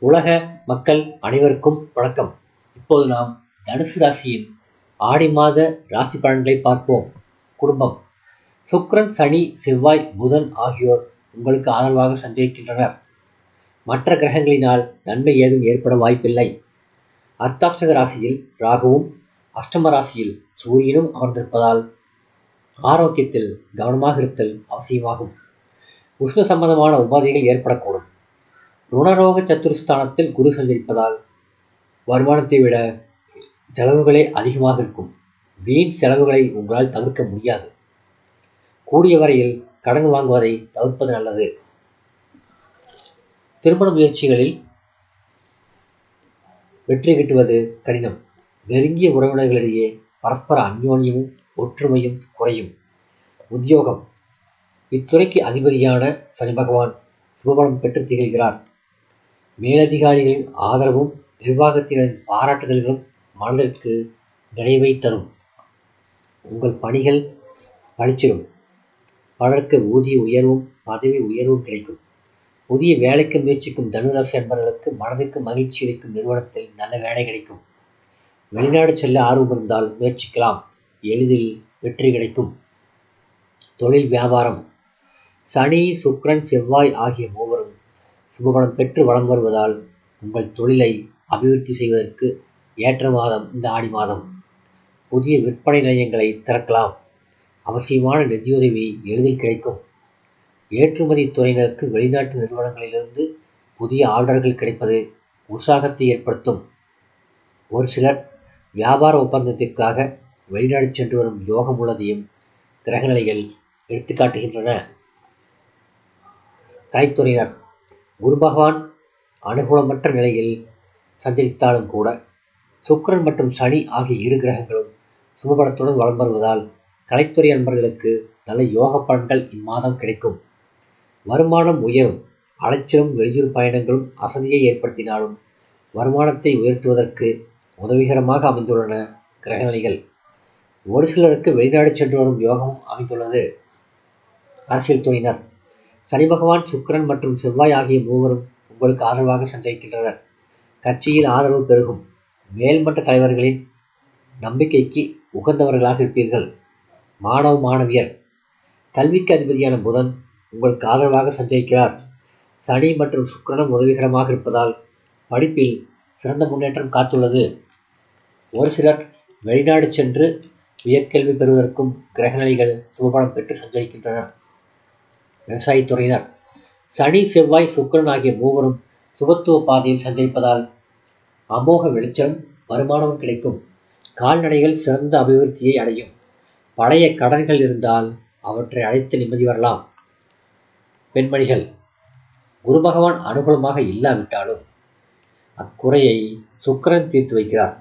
உலக மக்கள் அனைவருக்கும் வணக்கம். இப்போது நாம் தனுசு ராசியின் ஆடி மாத ராசி பலன்களை பார்ப்போம். குடும்பம். சுக்ரன் சனி செவ்வாய் புதன் ஆகியோர் உங்களுக்கு ஆதரவாக சஞ்சரிக்கின்றனர். மற்ற கிரகங்களினால் நன்மை ஏதும் ஏற்பட வாய்ப்பில்லை. அர்த்தாஷ்டக ராசியில் ராகுவும் அஷ்டம ராசியில் சூரியனும் அமர்ந்திருப்பதால் ஆரோக்கியத்தில் கவனமாக இருத்தல் அவசியமாகும். உஷ்ண சம்பந்தமான உபாதைகள் ஏற்படக்கூடும். ருணரோக சத்துருஸ்தானத்தில் குரு சஞ்சரிப்பதால் வருமானத்தை விட செலவுகளே அதிகமாக இருக்கும். வீண் செலவுகளை உங்களால் தவிர்க்க முடியாது. கூடிய வரையில் கடன் வாங்குவதை தவிர்ப்பது நல்லது. திருமண முயற்சிகளில் வெற்றி கிட்டுவது கடினம். நெருங்கிய உறவினர்களிடையே பரஸ்பர அந்யோன்யமும் ஒற்றுமையும் குறையும். உத்தியோகம். இத்துறைக்கு அதிபதியான சனி பகவான் சுபபலம் பெற்று திகழ்கிறார். மேலதிகாரிகளின் ஆதரவும் நிர்வாகத்தினரின் பாராட்டுதல்களும் மனதிற்கு நிறைவை தரும். உங்கள் பணிகள் பளிச்சிடும். பலருக்கு ஊதிய உயர்வும் பதவி உயர்வும் கிடைக்கும். புதிய வேலைக்கு முயற்சிக்கும் தனுராசி என்பவர்களுக்கு மனதுக்கு மகிழ்ச்சி அளிக்கும் நிறுவனத்தில் நல்ல வேலை கிடைக்கும். வெளிநாடு செல்ல ஆர்வம் இருந்தால் முயற்சிக்கலாம். எளிதில் வெற்றி கிடைக்கும். தொழில் வியாபாரம். சனி சுக்ரன் செவ்வாய் ஆகிய மூவரும் சுபபலம் பெற்று வளம் வருவதால் உங்கள் தொழிலை அபிவிருத்தி செய்வதற்கு ஏற்ற மாதம் இந்த ஆடி மாதம். புதிய விற்பனை நிலையங்களை திறக்கலாம். அவசியமான நிதியுதவி எளிதில் கிடைக்கும். ஏற்றுமதி துறையினருக்கு வெளிநாட்டு நிறுவனங்களிலிருந்து புதிய ஆர்டர்கள் கிடைப்பது உற்சாகத்தை ஏற்படுத்தும். ஒரு சிலர் வியாபார ஒப்பந்தத்திற்காக வெளிநாடு சென்று வரும் யோகம் உள்ளதையும் கிரகநிலைகள் எடுத்துக்காட்டுகின்றன. கலைத்துறையினர் குரு பகவான் அனுகூலமற்ற நிலையில் சஞ்சரித்தாலும் கூட சுக்கரன் மற்றும் சனி ஆகிய இரு கிரகங்களும் சுபபலத்துடன் வளம் வருவதால் கலைத்துறை அன்பர்களுக்கு நல்ல யோக பலன்கள் இம்மாதம் கிடைக்கும். வருமானம் உயரும். அலைச்சலும் வெளியூர் பயணங்களும் அசதியை ஏற்படுத்தினாலும் வருமானத்தை உயர்த்துவதற்கு உதவிகரமாக அமைந்துள்ளன கிரகநிலைகள். ஒரு சிலருக்கு வெளிநாடு சென்று வரும் யோகமும் அமைந்துள்ளது. அரசியல் துறையினர் சனி பகவான் சுக்கரன் மற்றும் செவ்வாய் ஆகிய மூவரும் உங்களுக்கு ஆதரவாக சஞ்சரிக்கின்றனர். கட்சியில் ஆதரவு பெருகும். மேல்மட்ட தலைவர்களின் நம்பிக்கைக்கு உகந்தவர்களாக இருப்பீர்கள். மாணவ மாணவியர். கல்விக்கு அதிபதியான புதன் உங்களுக்கு ஆதரவாக சஞ்சரிக்கிறார். சனி மற்றும் சுக்கரனும் உதவிகரமாக இருப்பதால் படிப்பில் சிறந்த முன்னேற்றம் காத்துள்ளது. ஒரு சிலர் வெளிநாடு சென்று உயர்கல்வி பெறுவதற்கும் கிரகநிலைகள் சுபபலம் பெற்று சஞ்சரிக்கின்றனர். விவசாயத்துறையினர் சனி செவ்வாய் சுக்கரன் ஆகிய மூவரும் சுபத்துவ பாதையில் சந்திப்பதால் அமோக வெளிச்சம் வருமானமும் கிடைக்கும். கால்நடைகள் சிறந்த அபிவிருத்தியை அடையும். பழைய கடன்கள் இருந்தால் அவற்றை அழைத்து நிம்மதி வரலாம். பெண்மணிகள் குரு பகவான் அனுகூலமாக இல்லாவிட்டாலும் அக்குறையை சுக்கிரன் தீர்த்து வைக்கிறார்.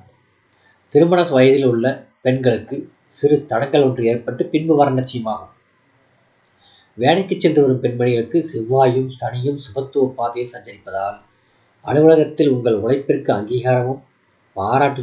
திருமண வயதில் உள்ள பெண்களுக்கு சிறு தடங்கள் ஒன்று ஏற்பட்டு பின்பு வர நிச்சயமாகும். வேலைக்கு சென்று வரும் பெண்மணிகளுக்கு செவ்வாயும் சனியும் சுபத்துவ பாதையில் சஞ்சரிப்பதால் அலுவலகத்தில் உங்கள் உழைப்பிற்கு அங்கீகாரமும் பாராட்டு